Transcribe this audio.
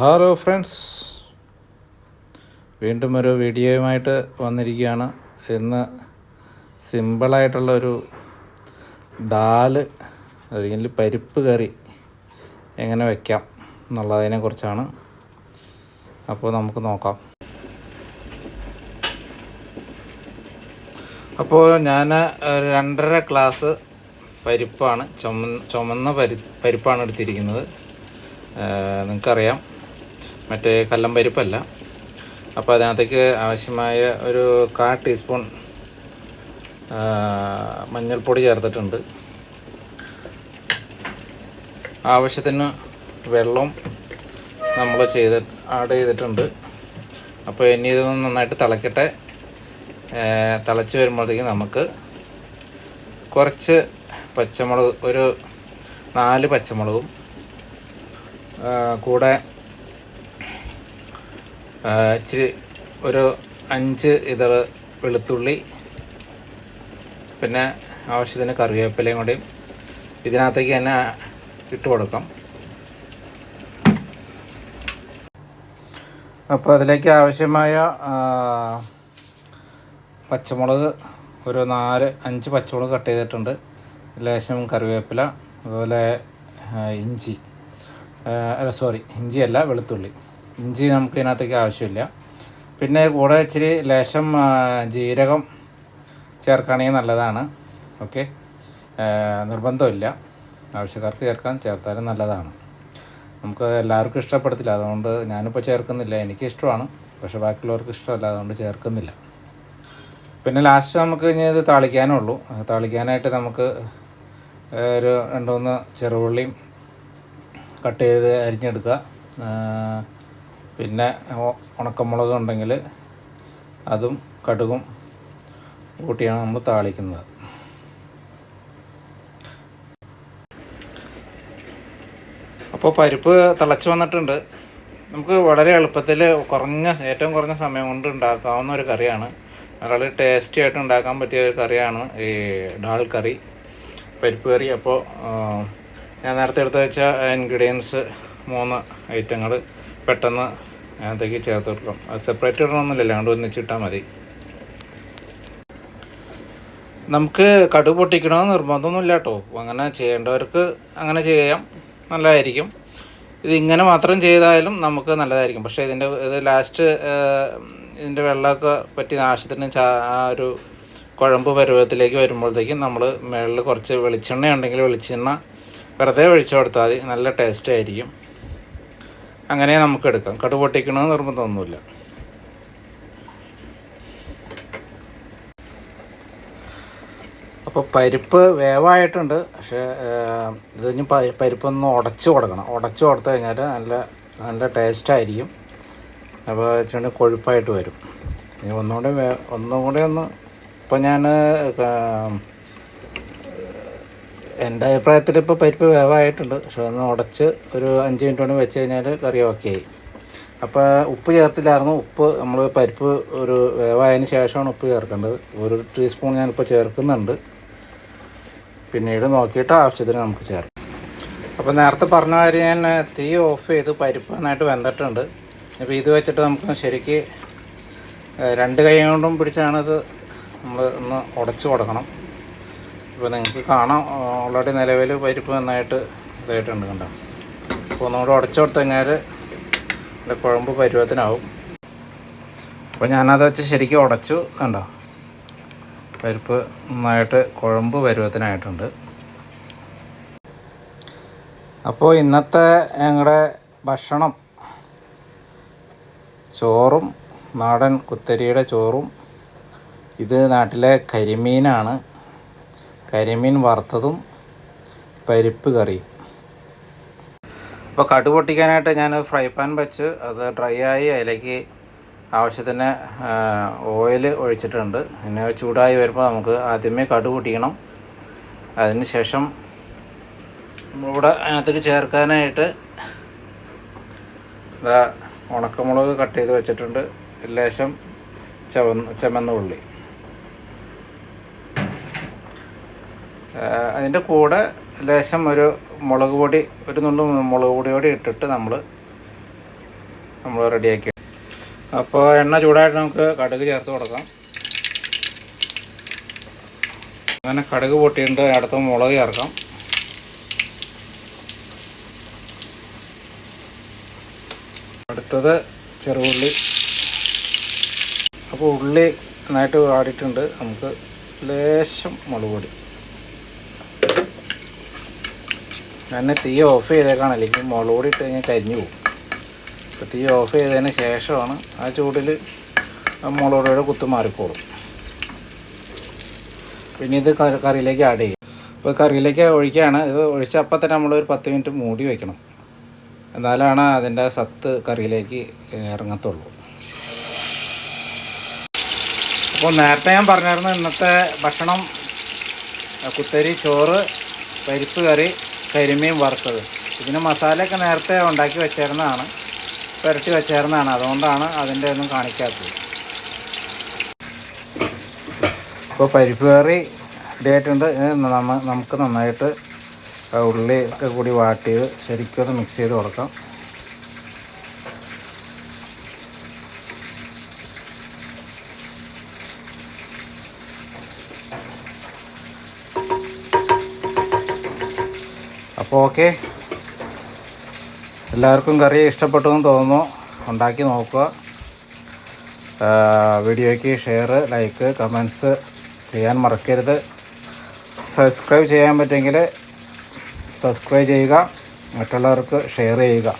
Hello friends വീണ്ടും ഒരു വീഡിയോയുമായിട്ട് വന്നിരിക്കുകയാണ്. ഇന്ന് സിമ്പിളായിട്ടുള്ള ഒരു ഡാൽ അല്ലെങ്കിൽ പരിപ്പ് കറി എങ്ങനെ വയ്ക്കാം എന്നുള്ളതിനെ കുറിച്ചാണ്. അപ്പോൾ നമുക്ക് നോക്കാം. അപ്പോൾ ഞാൻ രണ്ടര ഗ്ലാസ് പരിപ്പാണ് ചുമ ചുമന്ന പരി പരിപ്പാണ് എടുത്തിരിക്കുന്നത്. നിങ്ങൾക്കറിയാം. മറ്റേ കല്ലം പരിപ്പല്ല. അപ്പോൾ അതിനകത്തേക്ക് ആവശ്യമായ ഒരു കാ ടീസ്പൂൺ മഞ്ഞൾപ്പൊടി ചേർത്തിട്ടുണ്ട്. ആവശ്യത്തിന് വെള്ളം നമ്മൾ ചെയ്ത് ആഡ് ചെയ്തിട്ടുണ്ട്. അപ്പോൾ ഇനി ഇതൊന്ന് നന്നായിട്ട് തിളക്കട്ടെ. തിളച്ച് വരുമ്പോഴത്തേക്ക് നമുക്ക് കുറച്ച് പച്ചമുളക് ഒരു നാല് പച്ചമുളകും കൂടെ ഇച്ചിരി ഒരു അഞ്ച് ഇതൾ വെളുത്തുള്ളി പിന്നെ ആവശ്യത്തിന് കറിവേപ്പിലയും കൂടി ഇതിനകത്തേക്ക് തന്നെ ഇട്ട് കൊടുക്കാം. അപ്പോൾ അതിലേക്ക് ആവശ്യമായ പച്ചമുളക് ഒരു നാല് അഞ്ച് പച്ചമുളക് കട്ട് ചെയ്തിട്ടുണ്ട്. ലേശം കറിവേപ്പില അതുപോലെ ഇഞ്ചി അല്ല സോറി ഇഞ്ചിയല്ല വെളുത്തുള്ളി. ഇഞ്ചി നമുക്ക് ഇതിനകത്തേക്ക് ആവശ്യമില്ല. പിന്നെ കൂടെ ഇച്ചിരി ലേശം ജീരകം ചേർക്കുകയാണെങ്കിൽ നല്ലതാണ്. ഓക്കെ? നിർബന്ധമില്ല. ആവശ്യക്കാർക്ക് ചേർക്കാൻ ചേർത്താലും നല്ലതാണ്. നമുക്ക് എല്ലാവർക്കും ഇഷ്ടപ്പെടത്തില്ല. അതുകൊണ്ട് ഞാനിപ്പോൾ ചേർക്കുന്നില്ല. എനിക്ക് ഇഷ്ടമാണ് പക്ഷേ ബാക്കിയുള്ളവർക്ക് ഇഷ്ടമല്ല. അതുകൊണ്ട് ചേർക്കുന്നില്ല. പിന്നെ ലാസ്റ്റ് നമുക്ക് ഇനി ഇത് താളിക്കാനേ ഉള്ളൂ താളിക്കാനായിട്ട് നമുക്ക് ഒരു രണ്ട് മൂന്ന് ചെറുപുള്ളിയും കട്ട് ചെയ്ത് അരിഞ്ഞെടുക്കുക. പിന്നെ ഉണക്കമുളക് ഉണ്ടെങ്കിൽ അതും കടുകും കൂട്ടിയാണ് നമ്മൾ താളിക്കുന്നത്. അപ്പോൾ പരിപ്പ് തിളച്ച് വന്നിട്ടുണ്ട്. നമുക്ക് വളരെ എളുപ്പത്തിൽ കുറഞ്ഞ ഏറ്റവും കുറഞ്ഞ സമയം കൊണ്ട് ഉണ്ടാക്കാവുന്ന ഒരു കറിയാണ്. വളരെ ടേസ്റ്റി ആയിട്ട് ഉണ്ടാക്കാൻ പറ്റിയ ഒരു കറിയാണ് ഈ ഡാൾ കറി പരിപ്പ് കറി. അപ്പോൾ ഞാൻ നേരത്തെ എടുത്ത് വെച്ച ഇൻഗ്രീഡിയൻസ് മൂന്ന് ഐറ്റങ്ങൾ പെട്ടെന്ന് അതിനകത്തേക്ക് ചേർത്ത് കൊടുക്കാം. അത് സെപ്പറേറ്റ് ഇടണമെന്നില്ല. അല്ലാണ്ട് ഒന്നിച്ചിട്ടാൽ മതി. നമുക്ക് കടു പൊട്ടിക്കണമെന്ന് നിർബന്ധമൊന്നുമില്ല കേട്ടോ. അങ്ങനെ ചെയ്യേണ്ടവർക്ക് അങ്ങനെ ചെയ്യാം. നല്ലതായിരിക്കും. ഇതിങ്ങനെ മാത്രം ചെയ്താലും നമുക്ക് നല്ലതായിരിക്കും. പക്ഷേ ഇതിന്റെ ഇത് ലാസ്റ്റ് ഇതിന്റെ വെള്ളമൊക്കെ പറ്റി നാശത്തിന് ആ ഒരു കുഴമ്പ് പരുവത്തിലേക്ക് വരുമ്പോഴത്തേക്കും നമ്മൾ മുകളിൽ കുറച്ച് വെളിച്ചെണ്ണ ഉണ്ടെങ്കിൽ വെളിച്ചെണ്ണ വെറുതെ ഒഴിച്ചു കൊടുത്താൽ മതി. നല്ല ടേസ്റ്റ് ആയിരിക്കും. അങ്ങനെ നമുക്ക് എടുക്കാം. കടുക് പൊട്ടിക്കണ നിർബന്ധമൊന്നുമില്ല. അപ്പോൾ പരിപ്പ് വേവായിട്ടുണ്ട്. പക്ഷേ ഇത് ഇനി പരിപ്പൊന്ന് ഉടച്ച് കൊടുക്കണം. ഉടച്ച് കൊടുത്തു കഴിഞ്ഞാൽ നല്ല നല്ല ടേസ്റ്റ് ആയിരിക്കും. അപ്പോൾ ഇച്ചിരി കൊഴുപ്പായിട്ട് വരും. ഇനി ഒന്നുകൂടി വേ ഒന്നും കൂടി ഒന്ന് ഇപ്പോൾ ഞാൻ എന്റെ അഭിപ്രായത്തിൽ ഇപ്പോൾ പരിപ്പ് വേവായിട്ടുണ്ട്. പക്ഷെ ഒന്ന് ഉടച്ച് ഒരു അഞ്ച് മിനിറ്റ് കൊണ്ട് വെച്ച് കഴിഞ്ഞാൽ കറി ഓക്കെ ആയി. അപ്പോൾ ഉപ്പ് ചേർത്തില്ലായിരുന്നു. ഉപ്പ് നമ്മൾ പരിപ്പ് ഒരു വേവായതിന് ശേഷമാണ് ഉപ്പ് ചേർക്കേണ്ടത്. ഒരു ടീസ്പൂൺ ഞാനിപ്പോൾ ചേർക്കുന്നുണ്ട്. പിന്നീട് നോക്കിയിട്ട് ആവശ്യത്തിന് നമുക്ക് ചേർക്കാം. അപ്പോൾ നേരത്തെ പറഞ്ഞ കാര്യം ഞാൻ തീ ഓഫ് ചെയ്ത് പരിപ്പ് നന്നായിട്ട് വെന്തിട്ടുണ്ട്. അപ്പോൾ ഇത് വെച്ചിട്ട് നമുക്ക് ശരിക്ക് രണ്ട് കൈ കൊണ്ടും പിടിച്ചാണിത് നമ്മൾ ഒന്ന് ഉടച്ചു കൊടുക്കണം. ഇപ്പോൾ നിങ്ങൾക്ക് കാണാം ഓൾറെഡി നിലവിൽ പരിപ്പ് നന്നായിട്ട് ഇതായിട്ടുണ്ട് കണ്ടോ. അപ്പോൾ ഒന്നുകൂടെ ഉടച്ചു കൊടുത്തു കഴിഞ്ഞാൽ ഇതിന്റെ കുഴമ്പ് പരുവത്തിനാവും. അപ്പോൾ ഞാനത് വെച്ച് ശരിക്കും ഉടച്ചു കണ്ടോ. പരിപ്പ് നന്നായിട്ട് കുഴമ്പ് പരുവത്തിനായിട്ടുണ്ട്. അപ്പോൾ ഇന്നത്തെ ഞങ്ങളുടെ ഭക്ഷണം ചോറും നാടൻ കുത്തരിയുടെ ചോറും. ഇത് നാട്ടിലെ കരിമീനാണ്. കരിമീൻ വറുത്തതും പരിപ്പ് കറിയും. അപ്പോൾ കടു പൊട്ടിക്കാനായിട്ട് ഞാൻ ഫ്രൈ പാൻ വെച്ച് അത് ഡ്രൈ ആയി അതിലേക്ക് ആവശ്യത്തിന് ഓയിൽ ഒഴിച്ചിട്ടുണ്ട്. പിന്നെ ചൂടായി വരുമ്പോൾ നമുക്ക് ആദ്യമേ കടു പൊട്ടിക്കണം. അതിന് ശേഷം നമ്മളിവിടെ അതിനകത്തേക്ക് ചേർക്കാനായിട്ട് ഉണക്കമുളക് കട്ട് ചെയ്ത് വെച്ചിട്ടുണ്ട്. ലേശം ചവന്ന് ചുമന്ന ഉള്ളി. അതിന്റെ കൂടെ ലേശം ഒരു മുളക് പൊടി ഒരു നുള്ളു മുളക് പൊടി കൂടി ഇട്ടിട്ട് നമ്മൾ നമ്മൾ റെഡിയാക്കി. അപ്പോൾ എണ്ണ ചൂടായിട്ട് നമുക്ക് കടുക് ചേർത്ത് കൊടുക്കാം. അങ്ങനെ കടുക് പൊട്ടിയിട്ട് അടുത്ത മുളക് ചേർക്കാം. അടുത്തത് ചെറുള്ളി അപ്പോൾ ഉള്ളി നന്നായിട്ട് വാടിയിട്ടുണ്ട് നമുക്ക് ലേശം മുളക് പൊടി. ഞാൻ തീ ഓഫ് ചെയ്തേക്കാണ്. അല്ലെങ്കിൽ മുളക് പൊടി ഇട്ട് കഴിഞ്ഞാൽ കരിഞ്ഞു പോകും. അപ്പോൾ തീ ഓഫ് ചെയ്തതിന് ശേഷമാണ് ആ ചൂടിൽ മുളകൂടിയുടെ കുത്തു മാറിക്കോളും. പിന്നെ ഇത് കറിയിലേക്ക് ആഡ് ചെയ്യും. അപ്പോൾ കറിയിലേക്ക് ഒഴിക്കുകയാണ്. ഇത് ഒഴിച്ച അപ്പം തന്നെ നമ്മളൊരു പത്ത് മിനിറ്റ് മൂടി വയ്ക്കണം എന്നാലാണ് അതിന്റെ സത്ത് കറിയിലേക്ക് ഇറങ്ങത്തുള്ളൂ. അപ്പോൾ നേരത്തെ ഞാൻ പറഞ്ഞായിരുന്നു ഇന്നത്തെ ഭക്ഷണം കുത്തരി ചോറ് പരിപ്പ് കറി കരിമീൻ വറുത്തത്. ഇതിന് മസാലയൊക്കെ നേരത്തെ ഉണ്ടാക്കി വെച്ചേരുന്നതാണ്. പുരട്ടി വെച്ചേരുന്നതാണ്. അതുകൊണ്ടാണ് അതിന്റെ ഒന്നും കാണിക്കാത്തത്. ഇപ്പോൾ പരിപ്പ് കറി റെഡി ആയിട്ടുണ്ട്. ഇത് നമ്മ- നമുക്ക് നന്നായിട്ട് ഉള്ളി ഒക്കെ കൂടി വാട്ടിയത് ശരിക്കും ഒന്ന് മിക്സ് ചെയ്ത് കൊടുക്കാം. അപ്പോൾ ഓക്കെ. എല്ലാവർക്കും കറി ഇഷ്ടപ്പെട്ടു എന്ന് തോന്നുന്നു. ഉണ്ടാക്കി നോക്കുക. വീഡിയോയ്ക്ക് ഷെയർ ലൈക്ക് കമൻസ് ചെയ്യാൻ മറക്കരുത്. സബ്സ്ക്രൈബ് ചെയ്യാൻ പറ്റുമെങ്കിൽ സബ്സ്ക്രൈബ് ചെയ്യുക. മറ്റുള്ളവർക്ക് ഷെയർ ചെയ്യുക.